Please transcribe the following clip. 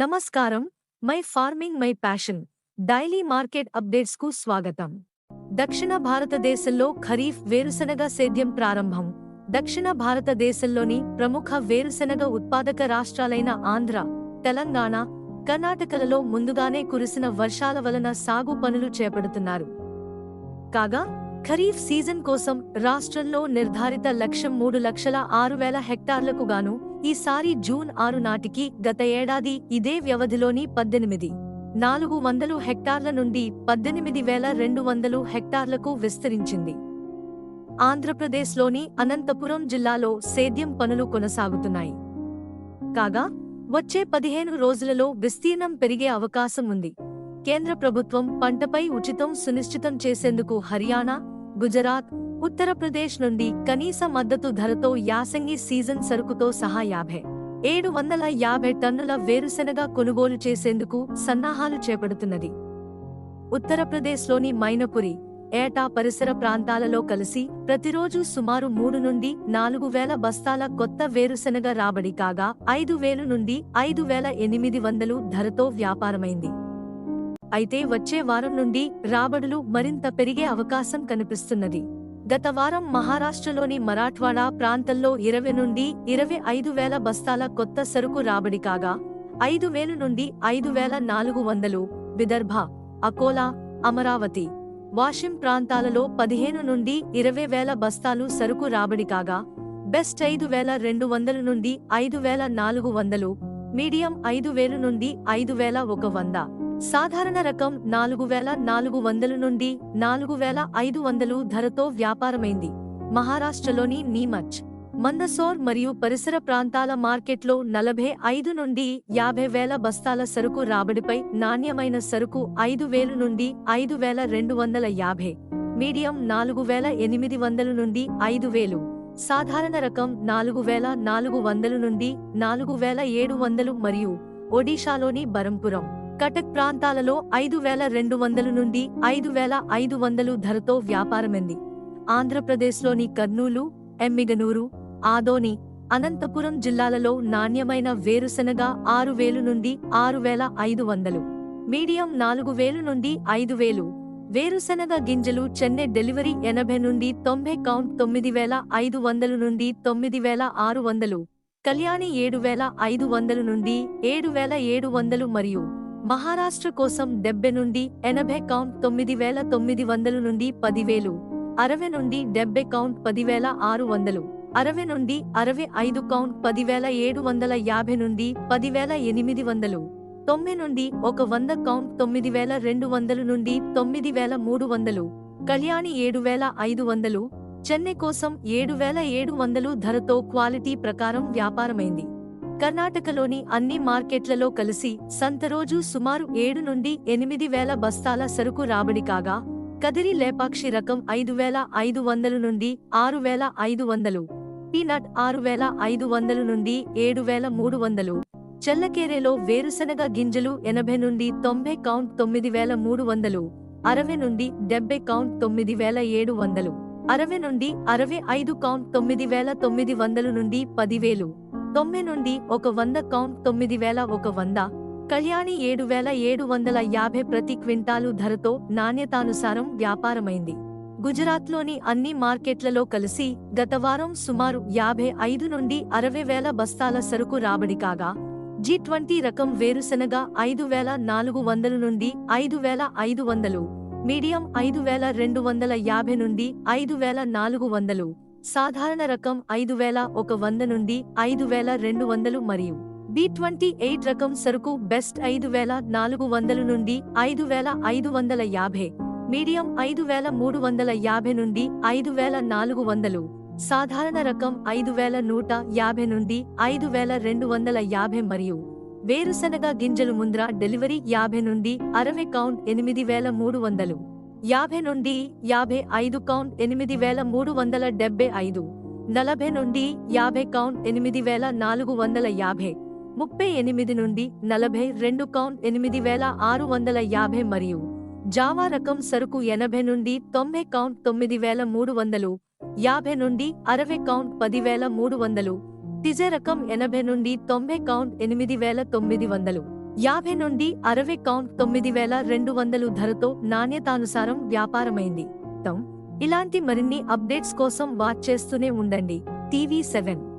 నమస్కారం. My farming my passion. Daily market అప్డేట్స్కు స్వాగతం. దక్షిణ భారతదేశంలో ఖరీఫ్ వేరుశనగ సేద్యం ప్రారంభం. దక్షిణ భారతదేశంలోని ప్రముఖ వేరుశనగ ఉత్పాదక రాష్ట్రాలైన ఆంధ్ర తెలంగాణ కర్ణాటకలలో ముందుగానే కురిసిన వర్షాల వలన సాగు పనులు చేపడుతున్నారు. కాగా ఖరీఫ్ సీజన్ కోసం రాష్ట్రంలో నిర్ధారిత లక్ష్యం మూడు లక్షల ఆరు వేల హెక్టార్లకు గాను ఈసారి జూన్ ఆరు నాటికి గత ఏడాది ఇదే వ్యవధిలోని పద్దెనిమిది. నాలుగు వందలు హెక్టార్ల నుండి పద్దెనిమిది వేల రెండు వందలు హెక్టార్లకు విస్తరించింది. ఆంధ్రప్రదేశ్లోని అనంతపురం జిల్లాలో సేద్యం పనులు కొనసాగుతున్నాయి. కాగా వచ్చే పదిహేను రోజులలో విస్తీర్ణం పెరిగే అవకాశం ఉంది. కేంద్ర ప్రభుత్వం పంటపై ఉచితం సునిశ్చితం చేసేందుకు హర్యానా గుజరాత్ ఉత్తరప్రదేశ్ నుండి కనీస మద్దతు ధరతో యాసంగి సీజన్ సరుకుతో సహా యాభై ఏడు వందల యాభై టన్నుల వేరుశెనగ కొనుగోలు చేసేందుకు సన్నాహాలు చేపడుతున్నది. ఉత్తరప్రదేశ్లోని మైనపురి ఏటా పరిసర ప్రాంతాలలో కలిసి ప్రతిరోజు సుమారు మూడు నుండి నాలుగు వేల బస్తాల కొత్త వేరుశెనగ రాబడి కాగా ఐదు వేలు నుండి ఐదు వేల ఎనిమిది వందలు ధరతో వ్యాపారమైంది. అయితే వచ్చే వారం నుండి రాబడులు మరింత పెరిగే అవకాశం కనిపిస్తున్నది. గత వారం మహారాష్ట్రలోని మరాఠ్వాడా ప్రాంతంలో ఇరవై నుండి ఇరవై ఐదు వేల బస్తాల కొత్త సరుకు రాబడి కాగా ఐదు వేలు నుండి ఐదు వేల నాలుగు వందలు విదర్భ అకోలా అమరావతి వాషిం ప్రాంతాలలో పదిహేను నుండి ఇరవై వేల బస్తాలు సరుకు రాబడి కాగా బెస్ట్ ఐదు వేల రెండు వందల నుండి ఐదు వేల నాలుగు వందలు మీడియం ఐదు వేలు నుండి ఐదు వేల ఒక వంద. సాధారణ రకం నాలుగు వేల నాలుగు వందల నుండి నాలుగు వేల ఐదు వందలు ధరతో వ్యాపారమైంది. మహారాష్ట్రలోని నీమచ్ మందసోర్ మరియు పరిసర ప్రాంతాల మార్కెట్లో నలభై ఐదు నుండి యాభై వేల బస్తాల సరుకు రాబడిపై నాణ్యమైన సరుకు ఐదు వేలు నుండి ఐదు వేల రెండు వందల యాభై మీడియం నాలుగు వేల ఎనిమిది వందల నుండి ఐదు వేలు సాధారణ రకం నాలుగు వేల నాలుగు వందల నుండి నాలుగు వేల ఏడు వందలు మరియు ఒడిషాలోని బరంపురం. కటక్ ప్రాంతాలలో ఐదు వేల రెండు వందలు నుండి ఐదు వేల ఐదు వందలు ధరతో వ్యాపారమైంది. ఆంధ్రప్రదేశ్లోని కర్నూలు ఎమ్మిగనూరు ఆదోని అనంతపురం జిల్లాలలో నాణ్యమైన వేరుశనగ ఆరు వేలు నుండి ఆరు వేల ఐదు వందలు మీడియం నాలుగు వేలు నుండి ఐదు వేలు వేరుశనగ గింజలు చెన్నై డెలివరీ ఎనభై నుండి తొంభై కౌంట్ తొమ్మిది వేల ఐదు వందలు నుండి తొమ్మిది వేల ఆరు వందలు కళ్యాణి ఏడు వేల ఐదు వందలు నుండి ఏడు వేల ఏడు వందలు మరియు మహారాష్ట్ర కోసం డెబ్బై నుండి ఎనభై కౌంట్ తొమ్మిది వేల తొమ్మిది వందలు నుండి పదివేలు అరవై నుండి డెబ్బై కౌంట్ పదివేల ఆరు వందలు అరవై నుండి అరవై ఐదు కౌంట్ పదివేల ఏడు వందల యాభై నుండి పదివేల ఎనిమిది వందలు తొమ్మిది నుండి ఒక వంద కౌంట్ తొమ్మిది వేల రెండు వందలు నుండి తొమ్మిది వేల మూడు వందలు కళ్యాణి ఏడు వేల ఐదు వందలు చెన్నై కోసం ఏడు వేల ఏడు వందలు ధరతో క్వాలిటీ ప్రకారం వ్యాపారమైంది. కర్ణాటకలోని అన్ని మార్కెట్లలో కలిసి సంతరోజు సుమారు ఏడు నుండి ఎనిమిది వేల బస్తాల సరుకు రాబడి కాగా కదిరి లేపాక్షి రకం ఐదు వేల ఐదు వందల నుండి ఆరు వేల ఐదు వందలు పీనట్ ఆరు వేల ఐదు వందలు నుండి ఏడు వేల మూడు వందలు చెల్లకేరేలో వేరుశనగ గింజలు ఎనభై నుండి తొంభై కౌంట్ తొమ్మిది వేల మూడు వందలు అరవై నుండి డెబ్బై కౌంట్ తొమ్మిది వేల ఏడు వందలు అరవై నుండి అరవై ఐదు కౌంట్ తొమ్మిది వేల తొమ్మిది వందలు నుండి పదివేలు తొమ్మిది నుండి ఒక వంద కౌంట్ తొమ్మిది వేల ఒక వంద కళ్యాణి ఏడు వేల ఏడు వందల యాభై ప్రతి క్వింటాలు ధరతో నాణ్యతానుసారం వ్యాపారమైంది. గుజరాత్లోని అన్ని మార్కెట్లలో కలిసి గత వారం సుమారు యాభై ఐదు నుండి అరవై వేల బస్తాల సరుకు రాబడి కాగా జీ ట్వంటీ రకం వేరుశనగ ఐదు వేల నాలుగు వందల నుండి ఐదు వేల ఐదు వందలు మీడియం ఐదు వేల రెండు వందల యాభై నుండి ఐదు వేల నాలుగు వందలు సాధారణ రకం ఐదు వేల ఒక వంద నుండి ఐదు వేల రెండు వందలు మరియు బి ట్వంటీ ఎయిట్ రకం సరుకు బెస్ట్ ఐదు వేల నాలుగు వందల నుండి ఐదు వేల ఐదు వందల యాభై మీడియం ఐదు వేల మూడు వందల యాభై నుండి ఐదు వేల నాలుగు వందలు సాధారణ రకం ఐదు వేల నూట యాభై నుండి ఐదు వేల రెండు వందల యాభై మరియు వేరుశనగ గింజలు ముంద్ర డెలివరీ యాభై నుండి అరవై కౌంట్ ఎనిమిది వేల మూడు వందలు. యాభై నుండి యాభై ఐదు కౌంట్ ఎనిమిది వేల మూడు వందల డెబ్బై ఐదు నలభై నుండి యాభై కౌంట్ ఎనిమిది వేల నాలుగు వందల యాభై ముప్పై ఎనిమిది నుండి నలభై రెండు కౌంట్ ఎనిమిది వేల ఆరు వందల యాభై మరియు జావా రకం సరుకు ఎనభై నుండి తొంభై కౌంట్ తొమ్మిది వేల మూడు వందలు యాభై నుండి అరవై కౌంట్ పదివేల మూడు వందలు తిజ రకం ఎనభై నుండి తొంభై కౌంట్ ఎనిమిది వేల తొమ్మిది వందలు. యాభై నుండి అరవై కౌంట్ తొమ్మిది వేల రెండు వందలు ధరతో నాణ్యతానుసారం వ్యాపారమైంది. తమ్ ఇలాంటి మరిన్ని అప్డేట్స్ కోసం వాచ్ చేస్తూనే ఉండండి. TV seven.